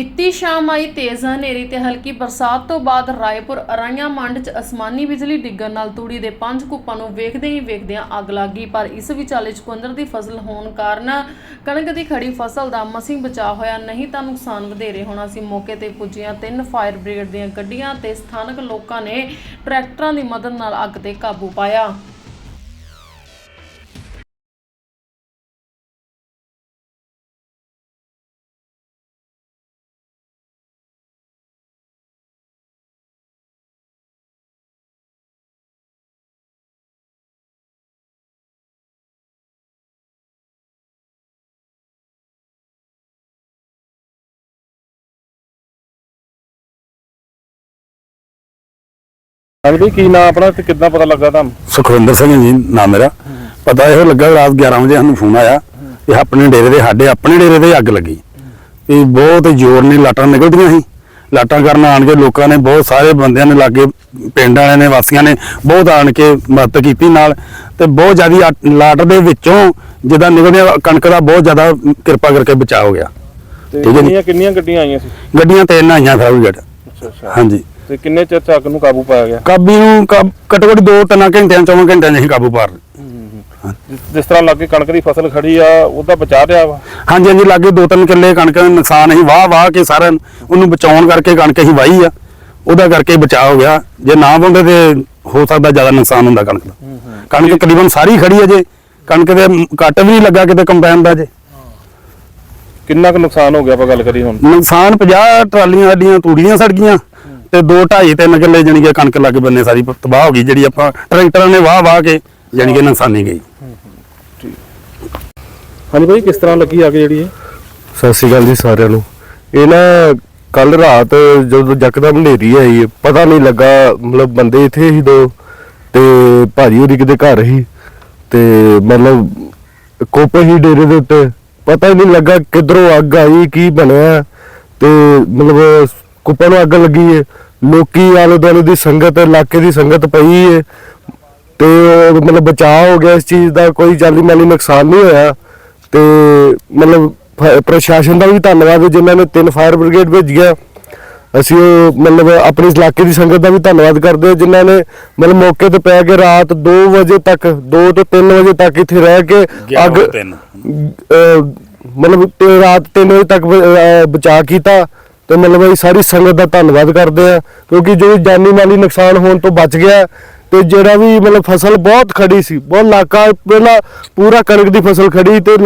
ਬੀਤੀ ਸ਼ਾਮ ਆਈ ਤੇਜ਼ ਹਨੇਰੀ ਤੇ ਹਲਕੀ ਬਰਸਾਤ ਤੋਂ ਬਾਅਦ ਰਾਏਪੁਰ ਅਰਾਈਆਂ ਮੰਡ 'ਚ ਅਸਮਾਨੀ ਬਿਜਲੀ ਡਿੱਗਣ ਨਾਲ ਤੂੜੀ ਦੇ ਪੰਜ ਕੁੱਪਾਂ ਨੂੰ ਵੇਖਦੇ ਹੀ ਵੇਖਦਿਆਂ ਅੱਗ ਲੱਗ ਗਈ, ਪਰ ਇਸ ਵਿਚਾਲੇ ਚੁਕੰਦਰ ਦੀ ਫਸਲ ਹੋਣ ਕਾਰਨ ਕਣਕ ਦੀ ਖੜੀ ਫਸਲ ਦਾ ਮਸੀਂ ਬਚਾਅ ਹੋਇਆ, ਨਹੀਂ ਤਾਂ ਨੁਕਸਾਨ ਵਧੇਰੇ ਹੋਣਾ ਸੀ। ਮੌਕੇ ਤੇ ਪੁੱਜੀਆਂ ਤਿੰਨ ਫਾਇਰ ਬ੍ਰਿਗੇਡ ਦੀਆਂ ਗੱਡੀਆਂ ਤੇ ਸਥਾਨਕ ਲੋਕਾਂ ਨੇ ਟਰੈਕਟਰਾਂ ਦੀ ਮਦਦ ਨਾਲ ਅੱਗ ਤੇ ਕਾਬੂ ਪਾਇਆ। ਹਾਂਜੀ ਕੀ ਨਾਂ ਆਪਣਾ ਤੇ ਕਿੱਦਾਂ ਪਤਾ ਲੱਗਾ ਤੁਹਾਨੂੰ? ਸੁਖਵਿੰਦਰ ਸਿੰਘ ਜੀ ਨਾਮ ਮੇਰਾ। ਪਤਾ ਇਹੋ ਲੱਗਾ ਰਾਤ 11 ਵਜੇ ਸਾਨੂੰ ਫੋਨ ਆਇਆ ਕਿ ਆਪਣੇ ਡੇਰੇ ਦੇ ਸਾਡੇ ਆਪਣੇ ਡੇਰੇ ਤੇ ਅੱਗ ਲੱਗੀ। ਇਹ ਬਹੁਤ ਜ਼ੋਰ ਨੇ ਲਾਟਾਂ ਨਿਕਲਦੀਆਂ ਸੀ। ਲਾਟਾਂ ਕਰਨ ਆਣ ਕੇ ਲੋਕਾਂ ਨੇ ਬਹੁਤ ਸਾਰੇ ਬੰਦਿਆਂ ਨੇ ਲਾਗੇ ਪਿੰਡ ਵਾਲਿਆਂ ਨੇ ਵਾਸੀਆਂ ਨੇ ਬਹੁਤ ਆਣ ਕੇ ਮਦਦ ਕੀਤੀ ਨਾਲ। ਤੇ ਬਹੁਤ ਜ਼ਿਆਦਾ ਲਾਟ ਦੇ ਵਿੱਚੋਂ ਜਿੱਦਾਂ ਨਿਕਲਦੇ ਕਣਕ ਦਾ ਬਹੁਤ ਜ਼ਿਆਦਾ ਕਿਰਪਾ ਕਰਕੇ ਬਚਾਅ ਹੋ ਗਿਆ। ਤੇ ਠੀਕ ਹੈ। ਕਿੰਨੀਆਂ ਕਿੰਨੀਆਂ ਗੱਡੀਆਂ ਆਈਆਂ ਸੀ? ਗੱਡੀਆਂ ਤਿੰਨ ਆਈਆਂ ਅੱਛਾ ਅੱਛਾ। ਹਾਂਜੀ। ਤੇ ਕਿੰਨੇ ਚਿਰ ਅੱਗ ਨੂੰ ਕਾਬੂ ਪਾਇਆ ਗਿਆ? ਕਾਬੀ ਨੂੰ ਘੱਟੋ ਘੱਟ ਦੋ ਤਿੰਨ ਘੰਟਿਆਂ ਚੌਵਾਂ ਘੰਟਿਆਂ 'ਚ ਅਸੀਂ ਕਾਬੂ ਪਾ ਜਿਸ- ਤਰ੍ਹਾਂ ਲੱਗੇ ਕਣਕ ਦੀ ਫਸਲ ਖੜੀ ਆ ਉਹਦਾ ਬਚਾ ਰਿਹਾ ਵਾ? ਹਾਂਜੀ ਹਾਂਜੀ ਲਾਗੇ ਦੋ ਤਿੰਨ ਕਿੱਲੇ ਕਣਕ ਦਾ ਨੁਕਸਾਨ ਅਸੀਂ ਵਾਹ ਵਾਹ ਕੇ ਸਾਰਾ ਉਹਨੂੰ ਬਚਾਉਣ ਕਰਕੇ ਕਣਕ ਅਸੀਂ ਵਾਹੀ ਆ। ਉਹਦਾ ਕਰਕੇ ਬਚਾਅ ਹੋ ਗਿਆ। ਜੇ ਨਾ ਪਾਉਂਦੇ ਤੇ ਹੋ ਸਕਦਾ ਜ਼ਿਆਦਾ ਨੁਕਸਾਨ ਹੁੰਦਾ ਕਣਕ ਦਾ। ਕਣਕ ਤਕਰੀਬਨ ਸਾਰੀ ਖੜੀ ਹੈ ਜੇ। ਕਣਕ ਦੇ ਕੱਟ ਵੀ ਨਹੀਂ ਲੱਗਾ ਕਿਤੇ ਕੰਬਾਈਨ ਦਾ ਜੇ। ਕਿੰਨਾ ਕੁ ਨੁਕਸਾਨ ਹੋ ਗਿਆ ਆਪਾਂ ਗੱਲ ਕਰੀ ਹੁਣ? ਨੁਕਸਾਨ 50 ਟਰਾਲੀਆਂ ਸਾਡੀਆਂ ਤੂੜੀਆਂ ਸੜ ਗਈਆਂ। ਤੇ 2 2.5 3 ਕਿੱਲੇ ਜਾਣੀ ਕਿ ਕਣਕ ਲੱਗ ਬੰਨੇ ਸਾਰੀ ਤਬਾਹ ਹੋ ਗਈ ਜਿਹੜੀ ਆਪਾਂ ਟਰੈਕਟਰਾਂ ਨੇ ਵਾਹ ਵਾਹ ਕੇ ਜਾਣੀ ਕਿ ਨੁਕਸਾਨੀ ਗਈ। ਹਾਂਜੀ ਭਾਈ ਕਿਸ ਤਰ੍ਹਾਂ ਲੱਗੀ ਅੱਗ ਜਿਹੜੀ ਇਹ? ਸਤਿ ਸ਼੍ਰੀ ਅਕਾਲ ਜੀ ਸਾਰਿਆਂ ਨੂੰ। ਇਹ ਨਾ ਕੱਲ ਰਾਤ ਜਦੋਂ ਯਕਦਮ ਹਨੇਰੀ ਆਈ ਪਤਾ ਨਹੀਂ ਲੱਗਾ ਮਤਲਬ ਬੰਦੇ ਇੱਥੇ ਹੀ ਦੋ ਤੇ ਭਾਜੀ ਹੋਰੀ ਕਿਤੇ ਘਰ ਹੀ ਤੇ ਮਤਲਬ ਕੋਪੇ ਹੀ ਡੇਰੇ ਦੇ ਉੱਤੇ। ਪਤਾ ਹੀ ਨਹੀਂ ਲੱਗਾ ਕਿਧਰੋਂ ਅੱਗ ਆਈ ਕੀ ਬਣਿਆ ਤੇ ਮਤਲਬ ਕੁੱਪਾਂ ਨੂੰ ਅੱਗ ਲੱਗੀ ਏ। ਲੋਕੀ ਆਲੇ ਦੁਆਲੇ ਦੀ ਸੰਗਤ ਇਲਾਕੇ ਦੀ ਸੰਗਤ ਪਈ ਏ। ਤੇ ਉਹ ਮਤਲਬ ਬਚਾਅ ਹੋ ਗਿਆ ਇਸ ਚੀਜ਼ ਦਾ ਕੋਈ ਜਾਨੀ ਮਾਲੀ ਨੁਕਸਾਨ ਨਹੀਂ ਹੋਇਆ। ਤੇ ਮਤਲਬ ਪ੍ਰਸ਼ਾਸਨ ਦਾ ਵੀ ਧੰਨਵਾਦ ਜਿਨ੍ਹਾਂ ਨੇ ਤਿੰਨ ਫਾਇਰ ਬ੍ਰਿਗੇਡ ਭੇਜੀਆਂ। ਅਸੀਂ ਉਹ ਮਤਲਬ ਆਪਣੇ ਇਲਾਕੇ ਦੀ ਸੰਗਤ ਦਾ ਵੀ ਧੰਨਵਾਦ ਕਰਦੇ ਹਾਂ ਜਿਨ੍ਹਾਂ ਨੇ ਮਤਲਬ ਮੌਕੇ ਤੇ ਪੈ ਕੇ ਰਾਤ 2 ਵਜੇ ਤੱਕ 2 ਤੋਂ 3 ਵਜੇ ਤੱਕ ਇੱਥੇ ਰਹਿ ਕੇ ਅੱਗ ਮਤਲਬ ਤੇ ਰਾਤ 3 ਵਜੇ ਤੱਕ ਬ- ਅਹ, ਬਚਾਅ ਕੀਤਾ। ਤੇ ਮਤਲਬ ਅਸੀਂ ਸਾਰੀ ਸੰਗਤ ਦਾ ਧੰਨਵਾਦ ਕਰਦੇ ਆ ਕਿਉਂਕਿ ਜੋ ਜਾਨੀ ਮਾਲੀ ਨੁਕਸਾਨ ਹੋਣ ਤੋਂ ਬਚ ਗਿਆ ਤੇ ਜਿਹੜਾ ਵੀ ਮਤਲਬ ਫਸਲ ਬਹੁਤ ਖੜੀ ਸੀ ਬਹੁਤ ਇਲਾਕਾ ਪਹਿਲਾਂ ਪੂਰਾ ਕਣਕ ਦੀ ਫਸਲ ਖੜੀ ਤੇ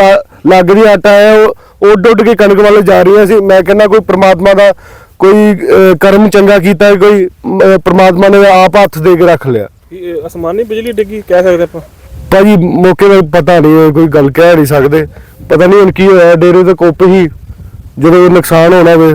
ਲੱਗ ਦੀ ਆਟਾ ਹੈ ਉਹ ਉੱਡ ਉੱਡ ਕੇ ਕਣਕ ਵੱਲ ਜਾ ਰਹੀਆਂ ਸੀ। ਮੈਂ ਕਹਿੰਦਾ ਕੋਈ ਪ੍ਰਮਾਤਮਾ ਦਾ ਕੋਈ ਕਰਮ ਚੰਗਾ ਕੀਤਾ ਕੋਈ ਪ੍ਰਮਾਤਮਾ ਨੇ ਆਪ ਹੱਥ ਦੇ ਕੇ ਰੱਖ ਲਿਆ। ਇਹ ਅਸਮਾਨੀ ਬਿਜਲੀ ਡਿੱਗੀ ਕਹਿ ਸਕਦੇ ਆਪਾਂ? ਭਾਜੀ ਮੌਕੇ ਦਾ ਪਤਾ ਨਹੀਂ ਕੋਈ ਗੱਲ ਕਹਿ ਨਹੀਂ ਸਕਦੇ। ਪਤਾ ਨਹੀਂ ਹੁਣ ਕੀ ਹੋਇਆ ਡੇਰੇ ਤੇ ਕੁੱਪ ਹੀ ਜਦੋਂ ਨੁਕਸਾਨ ਹੋਣਾ ਵੇ।